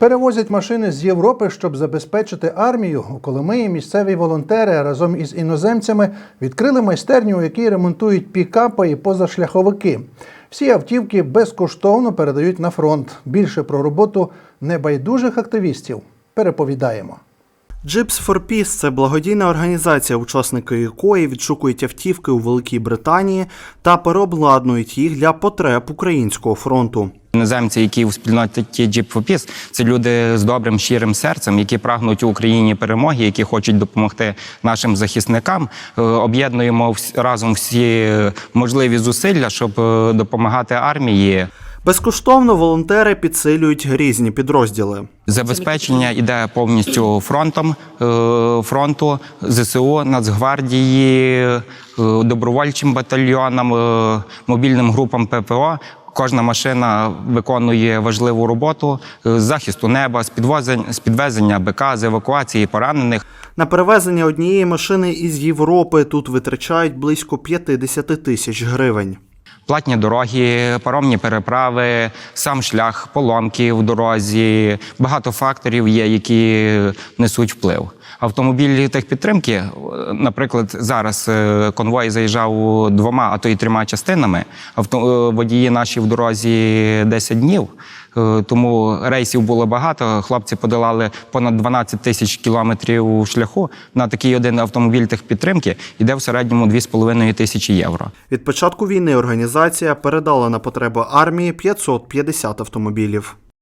Перевозять машини з Європи, щоб забезпечити армію. У Коломиї місцеві волонтери разом із іноземцями відкрили майстерню, у якій ремонтують пікапи і позашляховики. Всі автівки безкоштовно передають на фронт. Більше про роботу небайдужих активістів переповідаємо. Gyps for Peace – це благодійна організація, учасники якої відшукують автівки у Великій Британії та переобладнують їх для потреб українського фронту. Іноземці, які у спільноті Jeep for Peace, це люди з добрим щирим серцем, які прагнуть у Україні перемоги, які хочуть допомогти нашим захисникам. Е, Об'єднуємо разом всі можливі зусилля, щоб е, допомагати армії. Безкоштовно волонтери підсилюють різні підрозділи. Забезпечення йде повністю фронтом е, фронту ЗСУ, Нацгвардії, е, добровольчим батальйонам, е, мобільним групам ППО. Кожна машина виконує важливу роботу з захисту неба, з підвозень- з підвезення БК, з евакуації поранених. На перевезення однієї машини із Європи тут витрачають близько 50 тисяч гривень. Платні дороги, паромні переправи, сам шлях, поломки в дорозі. Багато факторів є, які несуть вплив. Автомобілі техпідтримки, е, наприклад, зараз е, конвой заїжджав двома, а то й трьома частинами. Авто, е, водії наші в дорозі 10 днів. Тому рейсів було багато. Хлопці подолали понад 12 тисяч кілометрів шляху. На такий один автомобіль техпідтримки йде в середньому 2,5 тисячі євро. Від початку війни організація передала на потреби армії 550 автомобілів.